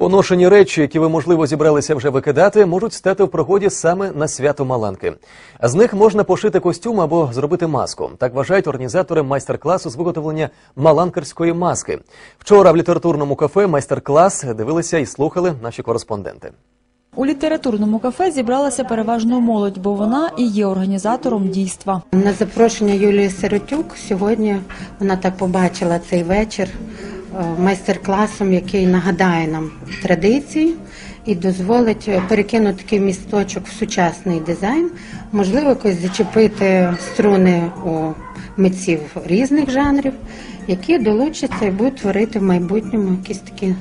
Поношені речі, які ви можливо зібралися вже викидати, можуть стати в пригоді саме на свято Маланки. З них можна пошити костюм або зробити маску. Так вважають організатори майстер-класу з виготовлення маланкерської маски. Вчора в літературному кафе майстер-клас дивилися і слухали наші кореспонденти. У літературному кафе зібралася переважно молодь, бо вона і є організатором дійства. На запрошення Юлії Сиротюк сьогодні вона так побачила цей вечір майстер-класом, який нагадає нам традиції і дозволить е, перекинути такий місточок в сучасний дизайн, можливо, якось зачепити струни у митців різних жанрів, які долучаться і будуть творити в майбутньому якісь такі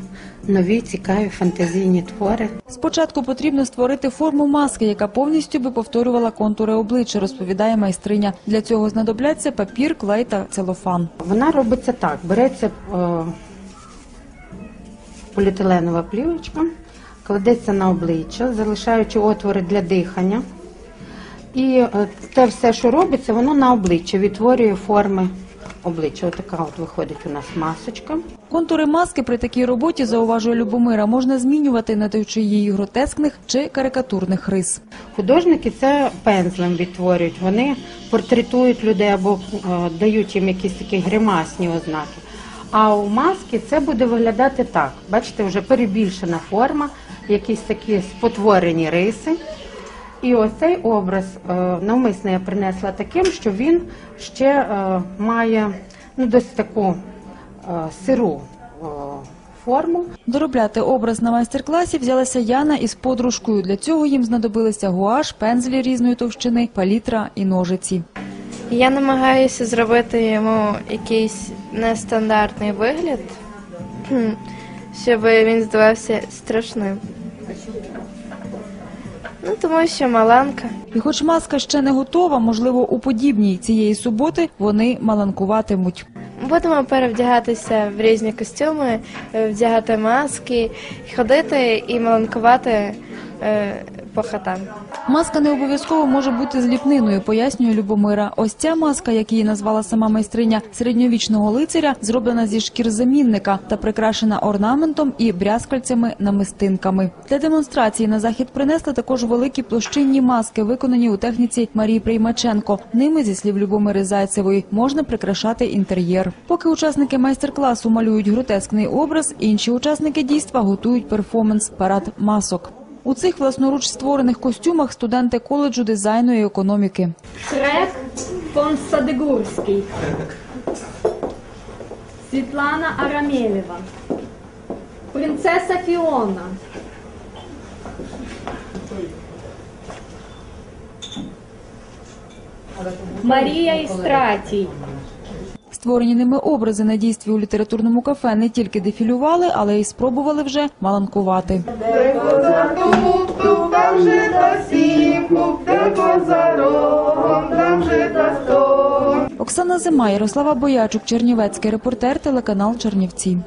нові, цікаві фантазійні твори. Спочатку потрібно створити форму маски, яка повністю би повторювала контури обличчя, розповідає майстриня. Для цього знадобляться папір, клей та целофан. Вона робиться так: береться е, поліетиленова плівочка, кладеться на обличчя, залишаючи отвори для дихання. І е, те все, що робиться, воно на обличчя відтворює форми обличчя. Отака от виходить у нас масочка. Контури маски при такій роботі, зауважує Любомира, можна змінювати, надаючи їй гротескних чи карикатурних рис. Художники це пензлем відтворюють. Вони портретують людей або е, дають їм якісь такі гримасні ознаки. А у маски це буде виглядати так. Бачите, вже перебільшена форма, якісь такі спотворені риси. І ось цей образ е, навмисно я принесла таким, що він ще е, має ну, досить таку е, сиру форму. Доробляти образ на майстер-класі взялася Яна із подружкою. Для цього їм знадобилися гуаш, пензлі різної товщини, палітра і ножиці. Я намагаюся зробити йому якийсь нестандартний вигляд, щоб він здавався страшним. Ну, тому що маланка. І хоч маска ще не готова, можливо, у подібній цієї суботи вони маланкуватимуть. Будемо перевдягатися в різні костюми, вдягати маски, ходити і маланкувати е, по хатам. Маска не обов'язково може бути зліпниною, пояснює Любомира. Ось ця маска, як її назвала сама майстриня середньовічного лицаря, зроблена зі шкір замінника та прикрашена орнаментом і брязкальцями намистинками. Для демонстрації на захід принесли також великі площинні маски, виконані у техніці Марії Приймаченко. Ними, зі слів Любомири Зайцевої, можна прикрашати інтер'єр. Поки учасники майстер-класу малюють гротескний образ, інші учасники дійства готують перформанс парад масок. У цих власноруч створених костюмах студенти коледжу дизайну і економіки. Шрек фон Садигурський. Світлана Арамєлєва. Принцеса Фіона. Марія Істратій. Створені ними образи на дійстві у літературному кафе не тільки дефілювали, але й спробували вже маланкувати. Тук-тук, там же та куп, де поза рогом, там жита сто. Оксана Зима, Ярослава Боячук, Чернівецький репортер, телеканал Чернівці.